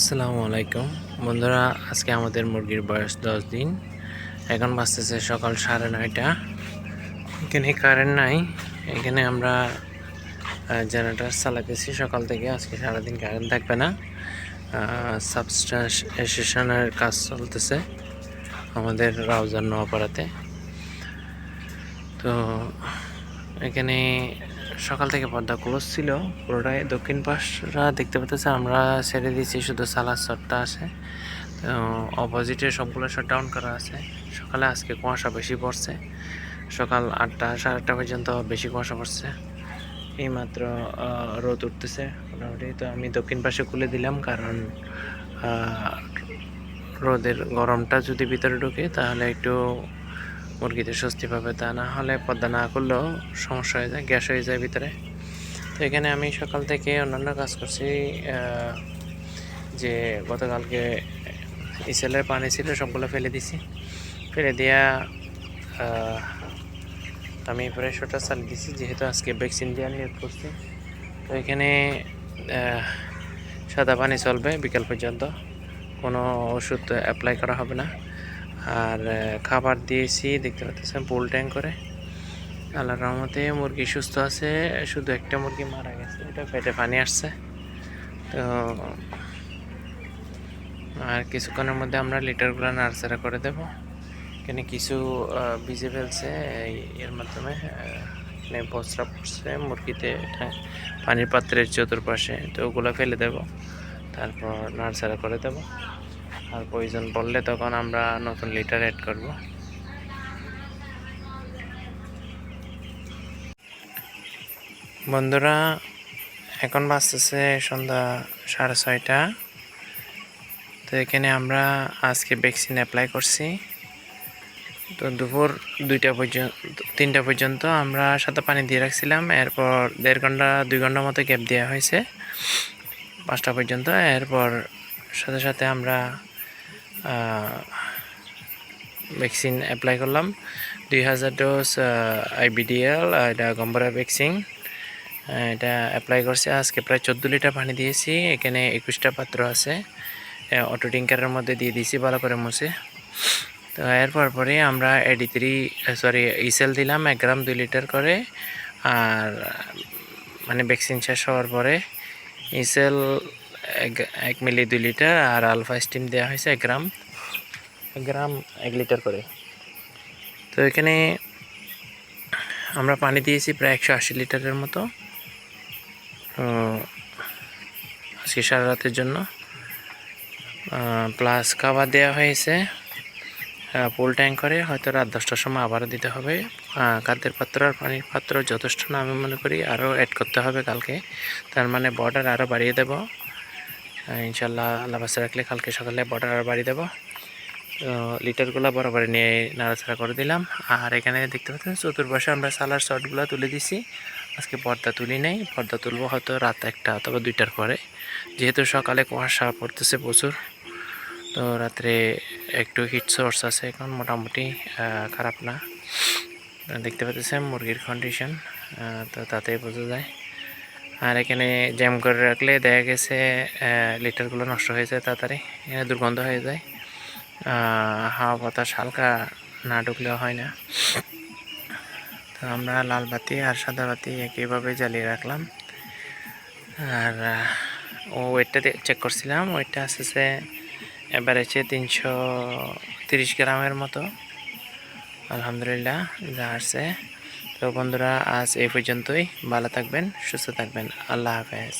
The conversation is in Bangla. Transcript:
আসসালামু আলাইকুম। বন্ধুরা, আজকে আমাদের মুরগির বয়স দশ দিন। এখন বাজতেছে সকাল সাড়ে নয়টা। এখানে কারেন্ট নাই। এখানে আমরা জেনারেটার চালাতেছি সকাল থেকে। আজকে সারাদিন কারেন্ট থাকবে না। সাবস্টেশনের কাজ চলতেছে আমাদের রাউজার নোয়াপাড়াতে তো, এখানে সকাল থেকে পর্দা ক্লোজ ছিল, পুরোটাই দক্ষিণ পাশরা দেখতে পাচ্ছেন আমরা ছেড়ে দিয়েছি, শুধু সালাদ শটটা আছে। তো অপোজিটে সবগুলো শট ডাউন করা আছে। সকালে আজকে কুয়াশা বেশি পড়ছে। সকাল আটটা, সাড়ে আটটা পর্যন্ত বেশি কুয়াশা পড়ছে। এইমাত্র রোদ উঠতেছে মোটামুটি। তো আমি দক্ষিণ পাশে খুলে দিলাম কারণ রোদের গরমটা যদি ভিতরে ঢুকে তাহলে একটু মুরগিতে স্বস্তি পাবে তা না হলে পর্দা না করলেও সমস্যা হয়ে যায় গ্যাস হয়ে যায় ভিতরে। তো এখানে আমি সকাল থেকে অন্যান্য কাজ করছি যে গতকালকে ইসেলের পানি ছিল সবগুলো ফেলে দিছি। ফেলে আহ, আমি প্রায় শোটা চালিয়ে দিছি যেহেতু আজকে ভ্যাকসিন দেওয়া নিয়ে করছি। তো এখানে সাদা পানি চলবে বিকাল পর্যন্ত কোনো ওষুধ অ্যাপ্লাই করা হবে না। আর খাবার দিয়েছি, দেখতে পাচ্ছেন পুল ট্যাঙ্ক করে। আল্লাহর রহমতে মুরগি সুস্থ আছে, শুধু একটা মুরগি মারা গেছে, এটা পেটে পানি আসছে। তো আর কিছুক্ষণের মধ্যে আমরা লিটারগুলো নার্সারা করে দেব। এখানে কিছু ভিজে ফেলছে এর মাধ্যমে এখানে বস্ত্রা পড়ছে মুরগিতে পানির পাত্রের চতুর্পাশে, তো ওগুলো ফেলে দেব। তারপর নার্সারা করে দেব। আর প্রয়োজন পড়লে তখন আমরা নতুন লিটার অ্যাড করব। বন্ধুরা, এখন বাজতেছে সন্ধ্যা সাড়ে ছয়টা। তো এখানে আমরা আজকে ভ্যাকসিন অ্যাপ্লাই করছি। তো দুপুর দুইটা পর্যন্ত, তিনটা পর্যন্ত আমরা সাদা পানি দিয়ে রাখছিলাম। এরপর দেড় ঘণ্টা, দুই ঘণ্টা মতো গ্যাপ দেওয়া হয়েছে। পাঁচটা পর্যন্ত, এরপর সাথে সাথে আমরা ভ্যাকসিন অ্যাপ্লাই করলাম। দুই হাজার ডোজ আইবিডিএল এটা গম্বরা ভ্যাকসিন এটা অ্যাপ্লাই করছে। আজকে প্রায় চোদ্দ লিটার পানি দিয়েছি। এখানে একুশটা পাত্র আছে। অটো টিঙ্কারের মধ্যে দিয়ে দিয়েছি, ভালো করে মুছে। তো এরপর পরে আমরা এডি থ্রি সরি ইসেল দিলাম, এক গ্রাম দুই লিটার করে। আর মানে ভ্যাকসিন শেষ হওয়ার পরে ইসেল এক এক মিলি দুই লিটার আর আলফা স্টিম দেওয়া হয়েছে এক গ্রাম। এক গ্রাম এক লিটার করে। তো এখানে আমরা পানি দিয়েছি প্রায় একশো আশি লিটারের মতো। আজকে সারা রাতের জন্য প্লাস খাবার দেওয়া হয়েছে ফুল ট্যাঙ্ক করে। হয়তো রাত দশটার সময় আবারও দিতে হবে। খাদ্যের পাত্র আর পানির পাত্র যথেষ্ট না আমি মনে করি। আরও অ্যাড করতে হবে কালকে। তার মানে বর্ডার আরও বাড়িয়ে দেবো। ইনশাল্লাহ আল্লাহ বাসে রাখলে কালকে সকালে বর্ডার বাড়ি দেবো। তো লিটারগুলো বরাবর নিয়ে নাড়াচাড়া করে দিলাম। আর এখানে দেখতে পাচ্ছেন চতুর্পাশে আমরা সালার শটগুলো তুলে দিছি। আজকে পর্দা তুলি নেই, পর্দা তুলবো হয়তো রাত একটা অথবা দুইটার পরে। যেহেতু সকালে কুয়াশা পড়তেছে প্রচুর, তো রাত্রে একটু হিট সোর্স আছে এখন, মোটামুটি খারাপ না। দেখতে পাচ্ছেন মুরগির কন্ডিশন তো তাতেই বোঝা যায়। আর এখানে জ্যাম করে রাখলে দেখা গেছে লিটারগুলো নষ্ট হয়ে যায় তাড়াতাড়ি এখানে দুর্গন্ধ হয়ে যায়। হাওয়া বাতাস হালকা না ঢুকলেও হয় না। তো আমরা লাল বাতি আর সাদা বাতি একইভাবে জ্বালিয়ে রাখলাম। আর ও ওয়েটটা চেক করছিলাম, ওয়েটটা আসতেছে এভারেজে তিনশো তিরিশ গ্রামের মতো। আলহামদুলিল্লাহ, যা আসছে। তো বন্ধুরা আজ এই পর্যন্তই। ভালো থাকবেন সুস্থ থাকবেন। আল্লাহ হাফেজ।